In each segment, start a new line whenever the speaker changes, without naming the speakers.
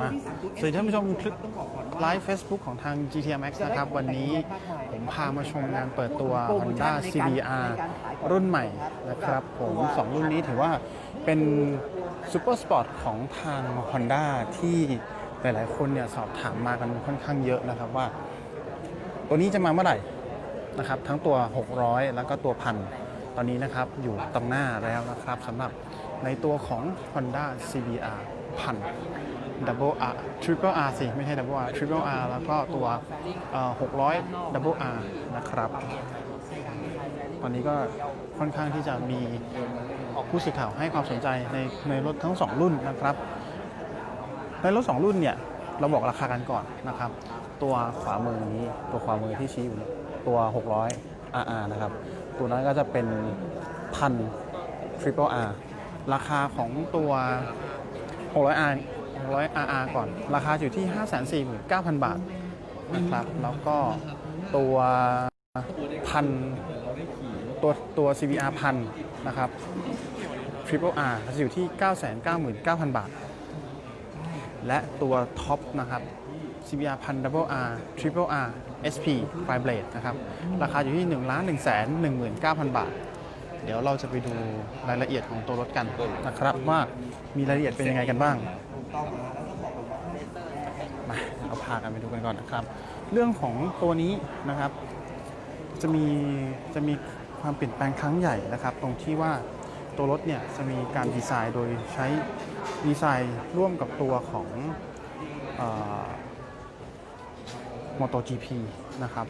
มาสวัสดีท่านผู้ชมคลิปไลฟ์ Facebook ของทาง GTMX นะครับ วันนี้ผมพามาชมงานเปิดตัว Honda CBR รุ่นใหม่นะครับผม2รุ่นนี้ถือว่าเป็นซูเปอร์สปอร์ตของทาง Honda ที่หลายๆคนเนี่ยสอบถามมากันค่อนข้างเยอะนะครับว่า ตัวนี้จะมาเมื่อไหร่นะครับ ทั้งตัว 600 แล้วก็ตัวพันตอนนี้นะครับอยู่ตรงหน้าแล้วนะครับสำหรับ ในตัวของ Honda CBR พัน Double R Triple R สิไม่ใช่ Double R Triple R แล้วก็ตัวเอ่อ600 Double R นะครับ ตอนนี้ก็ค่อนข้างที่จะมีผู้สื่อข่าวให้ความสนใจในในรถทั้ง 2 รุ่นนะครับ ในรถ 2 รุ่นเนี่ย เราบอกราคากันก่อนนะครับ ตัวขวามือนี้ตัวขวามือที่ชี้อยู่นี่ยตัว 600 RR นะครับ ตัวนั้นก็จะเป็นพัน Triple R ราคาของตัว 600R 600 RR ก่อน ราคาอยู่ที่ 549,000 บาทนะครับ แล้วก็ตัวพันตัวตัว CBR พันนะครับ Triple R จะอยู่ที่ 999,000 บาท และตัวท็อปนะครับ CBR พัน Double R Triple R SP f i Blade นะครับ ราคาอยู่ที่ 1 1 1 9 0 0 0 บาท เดี๋ยวเราจะไปดูรายละเอียดของตัวรถกันนะครับว่ามีรายละเอียดเป็นยังไงกันบ้างมาเราพากันไปดูกันก่อนนะครับ เรื่องของตัวนี้นะครับ จะมีจะมีความเปลี่ยนแปลงครั้งใหญ่นะครับ ตรงที่ว่าตัวรถเนี่ยจะมีการดีไซน์โดยใช้ดีไซน์ร่วมกับตัวของเอ่อ MotoGP นะครับ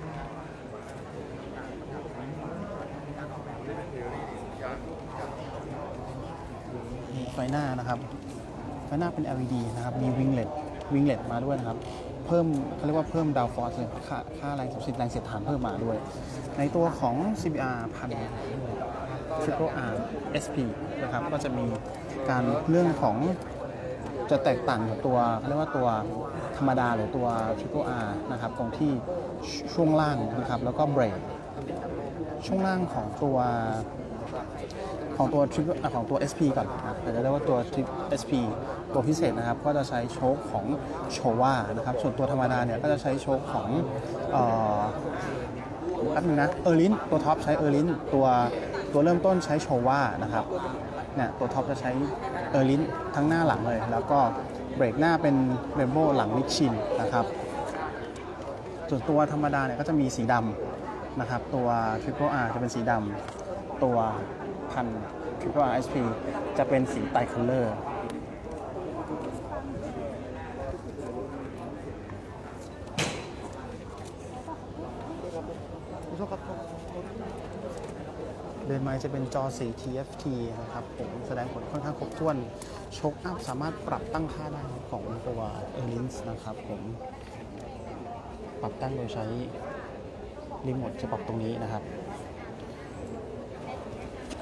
ไฟหน้านะครับ ไฟหน้าเป็น LED นะครับ มีวิงเล็ตวิงเล็ตมาด้วยนะครับ เพิ่มเขาเรียกว่าเพิ่มดาวฟอร์สค่าค่าแรงสูบสิทธิ์แรงเสียดทานเพิ่มมาด้วย ในตัวของ CBR พัน Triple R SP นะครับ ก็จะมีการเรื่องของจะแตกต่างกับตัวเขาเรียกว่าตัวธรรมดาหรือตัว Triple R นะครับ ตรงที่ช่วงล่างนะครับ แล้วก็เบรกช่วงล่างของตัว ของตัว Triple อะของตัว SP ก่อนนะครับอาจจะเรียกว่าตัว Tri- SP ตัวพิเศษนะครับ ก็จะใช้โชคของโชว่านะครับ ส่วนตัวธรรมดาเนี่ยก็จะใช้โชคของเอ่อแป๊บนึงนะเออร์ลินตัวท็อปใช้เออร์ลินตัวตัวเริ่มต้นใช้โชว่านะครับเนี่ยตัวท็อปจะใช้เออร์ลินทั้งหน้าหลังเลย แล้วก็เบรกหน้าเป็นเรมโบหลังมิชชินนะครับ ส่วนตัวธรรมดาเนี่ยก็จะมีสีดำนะครับ ตัว Triple R จะเป็นสีดำตัว พัน Triple R SP จะเป็นสีไตคัลเลอร์เดินมาจะเป็นจอสี TFT นะครับผมแสดงผลค่อนข้างครบถ้วนโชคอัพสามารถปรับตั้งค่าได้ของตัว e l i n s นะครับผม ปรับตั้งโดยใช้รีโมทจะปรับตรงนี้นะครับ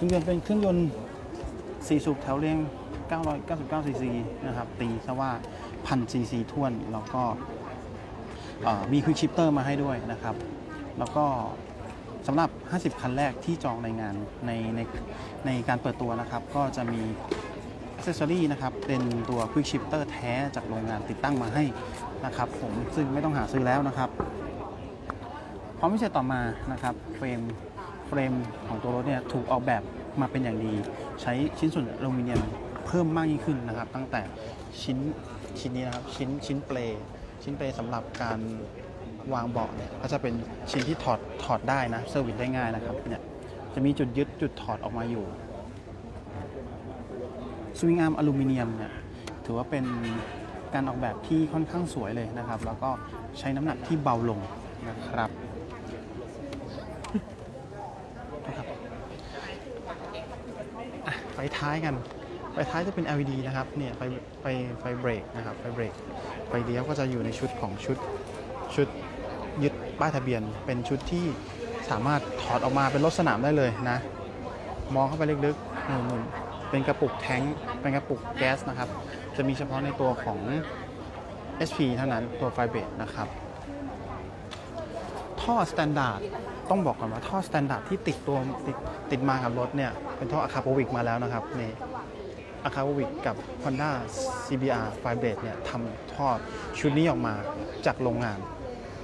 เครื่องยนต์เป็นเครื่องยนต์4สูบแถวเรียง 999 ซีซีนะครับ ตีซะว่าพันซีซีท่วน แล้วก็มีควิกชิปเตอร์มาให้ด้วยนะครับ แล้วก็สำหรับ 50 คันแรกที่จองในงานในในในการเปิดตัวนะครับ ก็จะมีอ c เซสซอรี่นะครับ เป็นตัว Quick Shifter แท้จากโรงงานติดตั้งมาให้นะครับ ผมซึ่งไม่ต้องหาซื้อแล้วนะครับ ความพิเศษต่อมานะครับเฟรม เฟรมของตัวรถเนี่ยถูกออกแบบมาเป็นอย่างดี ใช้ชิ้นส่วนอลูมิเนียมเพิ่มมากยิ่งขึ้นนะครับ ตั้งแต่ชิ้นชิ้นนี้นะครับชิ้นชิ้นเปลชิ้นเปลสำหรับการวางเบาะเนี่ยก็จะเป็นชิ้นที่ถอดถอดได้นะเซอร์วิสได้ง่ายนะครับเนี่ยจะมีจุดยึดจุดถอดออกมาอยู่สวิงอาร์มอลูมิเนียมเนี่ยถือว่าเป็นการออกแบบที่ค่อนข้างสวยเลยนะครับ แล้วก็ใช้น้ำหนักที่เบาลงนะครับนะครับอะไฟท้ายกัน ไฟท้ายจะเป็น LED นะครับ เนี่ยไฟไฟไฟเบรกนะครับ ไฟเบรก ไฟเลี้ยวก็จะอยู่ในชุดของชุดชุดยึดป้ายทะเบียน เป็นชุดที่สามารถถอดออกมาเป็นรถสนามได้เลยนะ มองเข้าไปลึกๆหนุนเป็นกระปุกแท้งเป็นกระปุกแก๊สนะครับ จะมีเฉพาะในตัวของ SP เท่านั้นตัวไฟเบรนะครับ ท่อสแตนดาร์ดต้องบอกก่อนว่าท่อสแตนดาร์ดที่ติดตัวติดติดมากับรถเนี่ย เป็นท่ออะคาโปวิกมาแล้วนะครับนี่ a k a v i c กับ Honda CBR Fireblade เนี่ยทำท่อชุดนี้ออกมาจากโรงงาน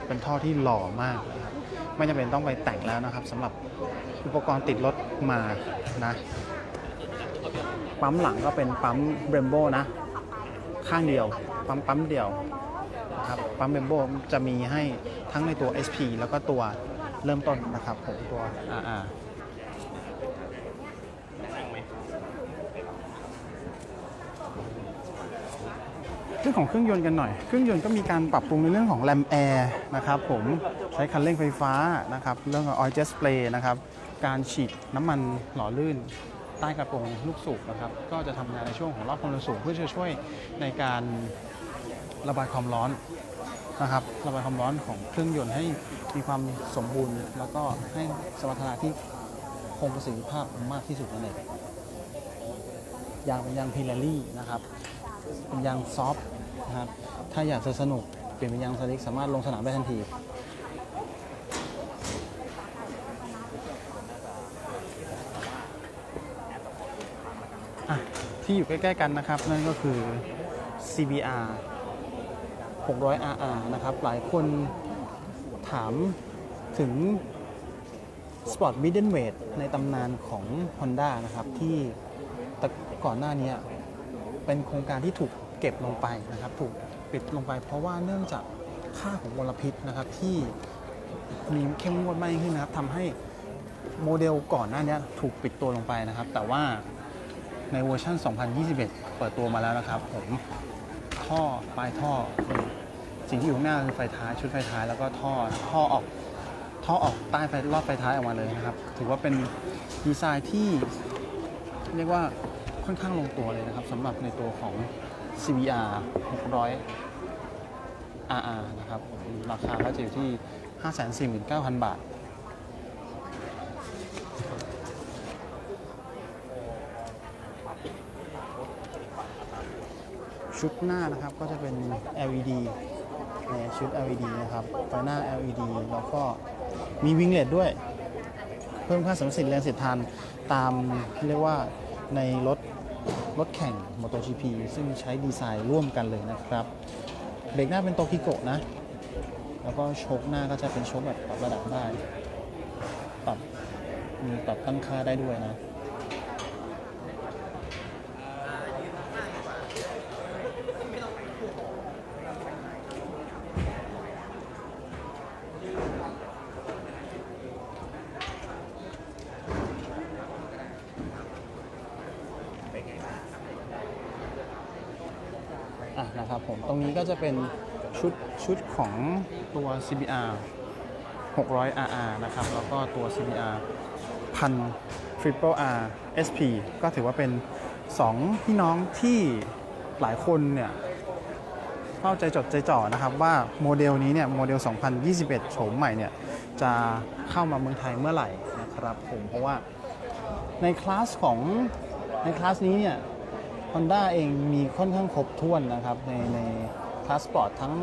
เป็นท่อที่หล่อมากนะครับไม่จำเป็นต้องไปแต่งแล้วนะครับสำหรับอุปกรณ์ติดรถมานะปั๊มหลังก็เป็นปั๊มเบรมโบนะ ข้างเดียว ปั๊มปั๊มเดียวนะครับปั๊มเบรมโบจะมีให้ ทั้งในตัว SP แล้วก็ตัวเริ่มต้นนะครับผมตัว RR เรื่องของเครื่องยนต์กันหน่อย เครื่องยนต์ก็มีการปรับปรุงในเรื่องของแรมแอร์นะครับผมใช้คันเร่งไฟฟ้านะครับเรื่องของ oil jet spray นะครับการฉีดน้ำมันหล่อลื่นใต้กระโปรงลูกสูบนะครับก็จะทำงานในช่วงของรอบความเร็วสูงเพื่อจะช่วยในการระบายความร้อน นะครับระบายความร้อนของเครื่องยนต์ให้มีความสมบูรณ์ แล้วก็ให้สมรรถนะที่คงประสิทธิภาพมากที่สุดนั่นเองยางเป็นยางพิลารี่นะครับเป็นยางซอฟต์นะครับถ้าอยากจะสนุกเปลี่ยนเป็นยางสลิกสามารถลงสนามได้ทันทีที่อยู่ใกล้ ๆ กันนะครับ นั่นก็คือ CBR 600 RR นะครับ หลายคนถามถึง Sport Middleweight ในตำนานของ Honda นะครับ ที่แต่ก่อนหน้านี้เป็นโครงการที่ถูกเก็บลงไปนะครับ ถูกปิดลงไป เพราะว่าเนื่องจากค่าของมลพิษนะครับที่มีเข้มงวดมากขึ้นนะครับทำให้โมเดลก่อนหน้านี้ถูกปิดตัวลงไปนะครับ แต่ว่าในเวอร์ชัน2021 เปิดตัวมาแล้วนะครับ ผมท่อปลายท่อ สิ่งที่อยู่ข้างหน้าคือไฟท้ายชุดไฟท้ายแล้วก็ท่อท่อออกท่อออกใต้ไฟลอดไฟท้ายออกมาเลยนะครับ ถือว่าเป็นดีไซน์ที่เรียกว่าค่อนข้างลงตัวเลยนะครับสำหรับในตัวของ CBR 600 RR นะครับราคาก็จะอยู่ที่ 549,000 บาทชุดหน้านะครับก็จะเป็น LED ในชุด LED นะครับไฟหน้า LED แล้วก็มีวิงเลดด้วย เพิ่มค่าสมรรถสิทธิ์แรงเสียดทานตามเรียกว่าในรถรถแข่ง MotoGP ซึ่งใช้ดีไซน์ร่วมกันเลยนะครับเบรกหน้าเป็นโตคิโกะนะ แล้วก็โชคหน้าก็จะเป็นโชคแบบปรับระดับได้ ปรับมีปรับตั้งค่าได้ด้วยนะ อะ นะครับผม ตรงนี้ก็จะเป็นชุดชุดของตัว CBR 600 RR นะครับ แล้วก็ตัว CBR พัน Triple R SP ก็ถือว่าเป็น 2 พี่น้องที่หลายคนเนี่ยเฝ้าใจจดใจจ่อนะครับ ว่าโมเดลนี้เนี่ยโมเดล 2021 โฉมใหม่เนี่ยจะเข้ามาเมืองไทยเมื่อไหร่นะครับผม เพราะว่าในคลาสของในคลาสนี้เนี่ย Honda เองมีค่อนข้างครบถ้วนนะครับ ในในพาสปอร์ตทั้ง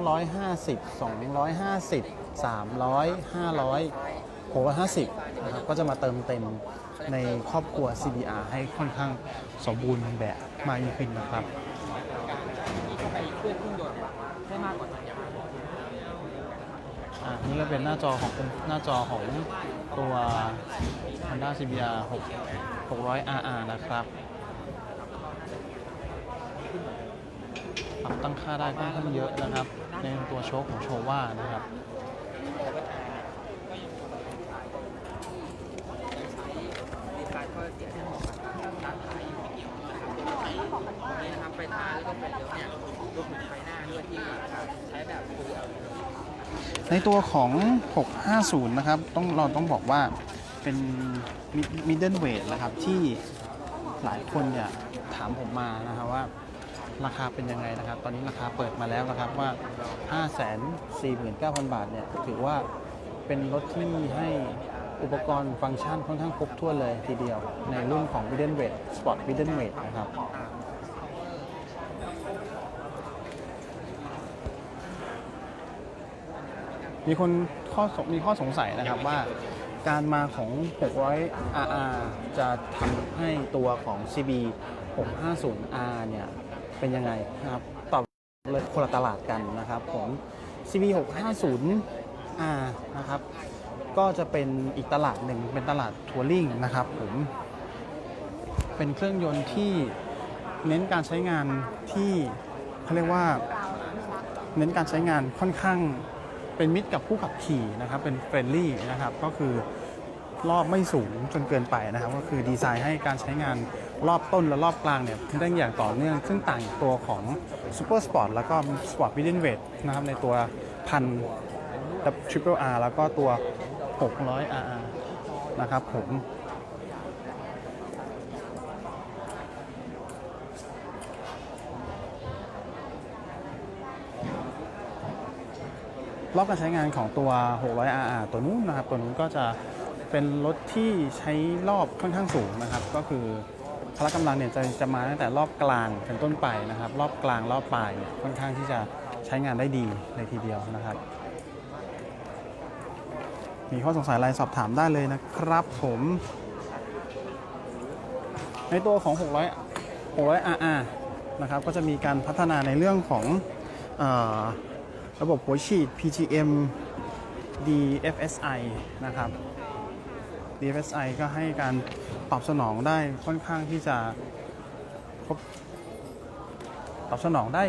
150 250 300 500 650นะครับก็จะมาเติมเต็มในครอบครัว CBR ให้ค่อนข้างสมบูรณ์แบบมากยิ่งขึ้นนะครับ
อะ
นี่ก็เป็นหน้าจอของหน้าจอของตัว Honda CBR 6 600 RR นะครับ ปรับตั้งค่าได้ค่อนข้างเยอะนะครับ ในตัวโชคของโชว่านะครับ
ดีไซน์ก็เสียที่บอกกับร้านขอยู่ไม่เกี่ยวนะครับนี่นะครับไฟท้ายแล้วก็ไฟเลี้ยวเนี่ยรวมถึงไฟหน้าด้วยที่ใช้แบบ Full LED
ในตัวของ 650 นะครับ ต้องเราต้องบอกว่าเป็นมิดเดิลเวทนะครับ ที่หลายคนเนี่ยถามผมมานะครับว่า ราคาเป็นยังไงนะครับ ตอนนี้ราคาเปิดมาแล้วนะครับว่า 549,000 บาทเนี่ยถือว่าเป็นรถที่ให้อุปกรณ์ฟังก์ชันค่อนข้างครบถ้วนเลยทีเดียว ในรุ่นของ Middleweight Sport Middleweight นะครับมีคนข้อมีข้อสงสัยนะครับว่าการมาของ 600 RR จะทำให้ตัวของ CB 650R เนี่ย เป็นยังไงนะครับตอบเลยคนละตลาดกันนะครับผม CB 650R นะครับ ก็จะเป็นอีกตลาดหนึ่งเป็นตลาดทัวริงนะครับผม เป็นเครื่องยนต์ที่เน้นการใช้งานที่เขาเรียกว่าเน้นการใช้งานค่อนข้างเป็นมิตรกับผู้ขับขี่นะครับ เป็นเฟรนลี่นะครับ ก็คือ รอบไม่สูงจนเกินไปนะครับ ก็คือดีไซน์ให้การใช้งานรอบต้นและรอบกลางเนี่ยได้อย่างต่อเนื่อง ซึ่งต่างตัวของ Super Sport แล้วก็ Sport m i d d l e w e i g h t นะครับในตัวพัน Triple R แล้วก็ตัว 600 RR นะครับผมรอบการใช้งานของตัว 600 RR ตัวนู้นนะครับ ตัวนู้นก็จะ เป็นรถที่ใช้รอบค่อนข้างสูงนะครับ ก็คือพละกำลังเนี่ยจะจะมาตั้งแต่รอบกลางเป็นต้นไปนะครับ รอบกลางรอบปลายเนี่ยค่อนข้างที่จะใช้งานได้ดีเลยทีเดียวนะครับ มีข้อสงสัยอะไรสอบถามได้เลยนะครับผม ในตัวของ 600 600 RR นะครับก็จะมีการพัฒนาในเรื่องของอระบบหัวฉีด PGM DFSI นะครับ DFSI ก็ให้การตอบสนองได้ค่อนข้างที่จะครบตอบสนองได้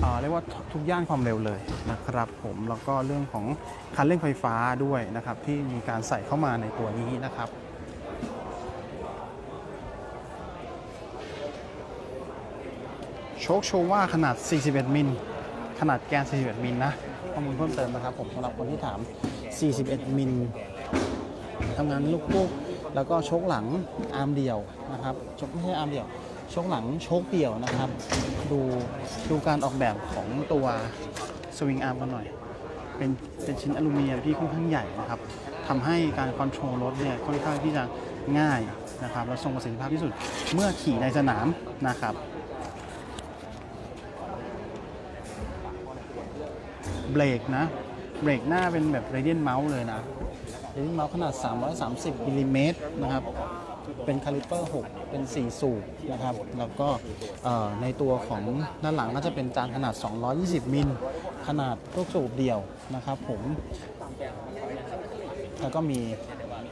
เเรียกว่าทุกย่านความเร็วเลยนะครับผมแล้วก็เรื่องของคันเร่งไฟฟ้าด้วยนะครับ ที่มีการใส่เข้ามาในตัวนี้นะครับโชคโชว่าขนาด 41 มิล ขนาดแกน 41 มิลนะ ข้อมูลเพิ่มเติมนะครับผมสำหรับคนที่ถาม 41 มิล ทำงานลูกปุ๊กแล้วก็โชคหลังอาร์มเดียวนะครับชคไม่ใช่อาร์มเดียวโชคหลังโชคเดี่ยวนะครับ ดูดูการออกแบบของตัวสวิงอาร์มกันหน่อย เป็นเป็นชิ้นอลูมิเนียมที่ค่อนข้างใหญ่นะครับทำให้การคอนโทรลรถเนี่ยค่อนข้างที่จะง่ายนะครับและทรงประสิทธิภาพที่สุดเมื่อขี่ในสนามนะครับเบรกนะเบรกหน้าเป็นแบบเรเดียนเมาส์เลยนะ เรเดียนเมาส์ขนาด 330มิลลิเมตรนะครับ เป็นคาลิเปอร์ 6 เป็น 4 สูบนะครับ แล้วก็ในตัวของด้านหลังน่าจะเป็นจานขนาด 220 มิล ขนาดลูกสูบเดียวนะครับผม แล้วก็มี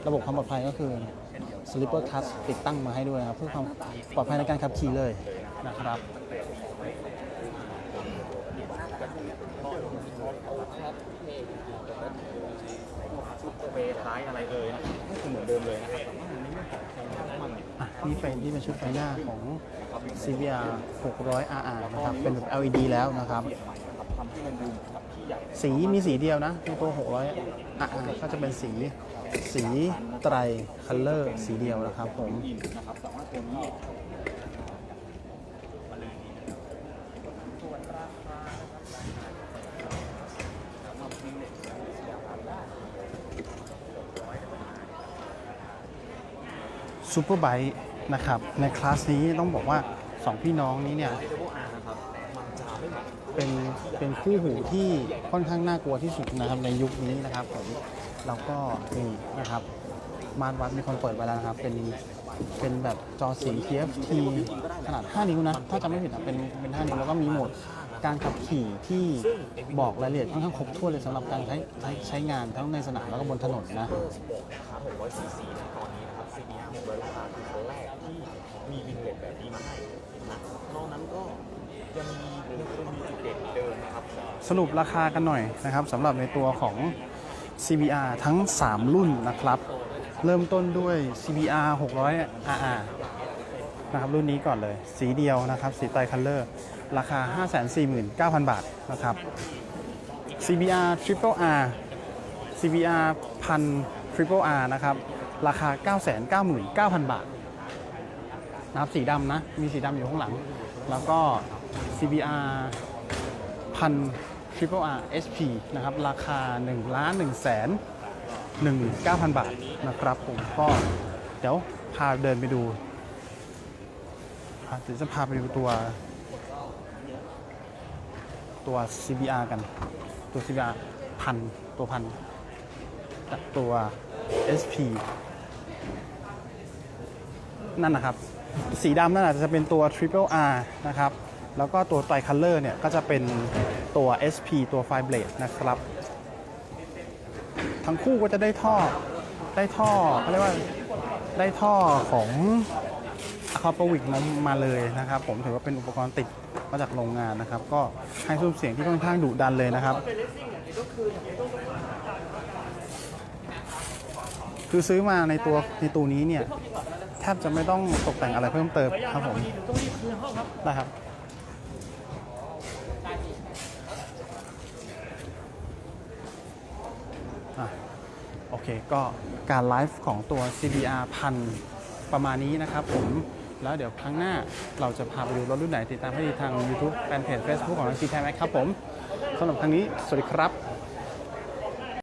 ระบบความปลอดภัยก็คือ Slipper Touch ติดตั้งมาให้ด้วยนะครับ เพื่อความปลอดภัยในการขับขี่เลยนะครับ
เปรย์ท้ายอะไรเอ่ยก็คือเหมือนเดิมเลยนะครับ
อะนี่เป็นที่เป็นชุดไฟหน้าของ CBR 600 RR นะครับ เป็นแบบ LED แล้วนะครับ
ทำให้มันดูแบบที่ใหญ่
สีมีสีเดียวนะในตัว 600 RR ก็จะเป็นสีสีไตรคัลเลอร์สีเดียวนะครับผม
อินนะครับแต่ว่าตัวนี้
ซูเปอร์ไบค์นะครับในคลาสนี้ต้องบอกว่า 2 พี่น้องนี้เนี่ย
เป็
นเป็นคู่หูที่ค่อนข้างน่ากลัวที่สุดนะครับในยุคนี้นะครับผมแล้วก็นี่นะครับ มาร์วัดมีคนเปิดไปแล้วนะครับ เป็นเป็นแบบจอสี TFT ขนาด 5 นิ้วนะ ถ้าจำไม่ผิดนะเป็นเป็น 5 นิ้วแล้วก็มีโหมด การขับขี่ที่บอกรายละเอียดค่อนข้างครบถ้วนเลยสำหรับการใช้ใช้ใช้งานทั้งในสนามแล้วก็บนถนนนะ
ขา600ซีซีนะตอนนี้นะครับ CBR 600ราคาคือคันแรกที่มีวินเลทแบบนี้มาให้นะนอกนั้นก็ยังมียังคงมีจุดเด่นเดิมนะครับ
สรุปราคากันหน่อยนะครับสำหรับในตัวของ CBR ทั้ง 3 รุ่นนะครับ เริ่มต้นด้วย CBR 600 RR นะครับรุ่นนี้ก่อนเลย สีเดียวนะครับ สีไตคัลเลอร์ ราคา 549,000 บาทนะครับ CBR Triple R CBR พัน Triple R นะครับ ราคา 999,000 บาทนะครับสีดำนะ มีสีดำอยู่ข้างหลัง แล้วก็ CBR พัน Triple R SP นะครับ ราคา1ล้าน1แสน19,000 บาทนะครับผมก็เดี๋ยวพาเดินไปดูะเดี๋ยวจะพาไปดูตัว ตัว CBR กัน ตัว CBR พันตัวพันกับตัว SP นั่นนะครับ สีดำนั่นอาจจะเป็นตัว Triple R นะครับ แล้วก็ตัวไตรคัลเลอร์เนี่ยก็จะเป็นตัว SP ตัว f i b r a d e นะครับ ทั้งคู่ก็จะได้ท่อได้ท่อเขาเรียกว่าได้ท่อของ อะคาปวิกมาเลยนะครับ ผมถือว่าเป็นอุปกรณ์ติดมาจากโรงงานนะครับ ก็ให้ซุ้มเสียงที่ค่อนข้างดุดันเลยนะครับ คือซื้อมาในตัวในตัวนี้เนี่ยแทบจะไม่ต้องตกแต่งอะไรเพิ่มเติมครับผมได้ครับโอเค ก็การไลฟ์ของตัว CBR พันประมาณนี้นะครับผม แล้วเดี๋ยวครั้งหน้าเราจะพาไปดูรถรุ่นไหนติดตามให้ดีทาง YouTube แฟนเพจ Facebook ของ g t m x ครับผมสำหรับครั้งนี้ สวัสดีครับ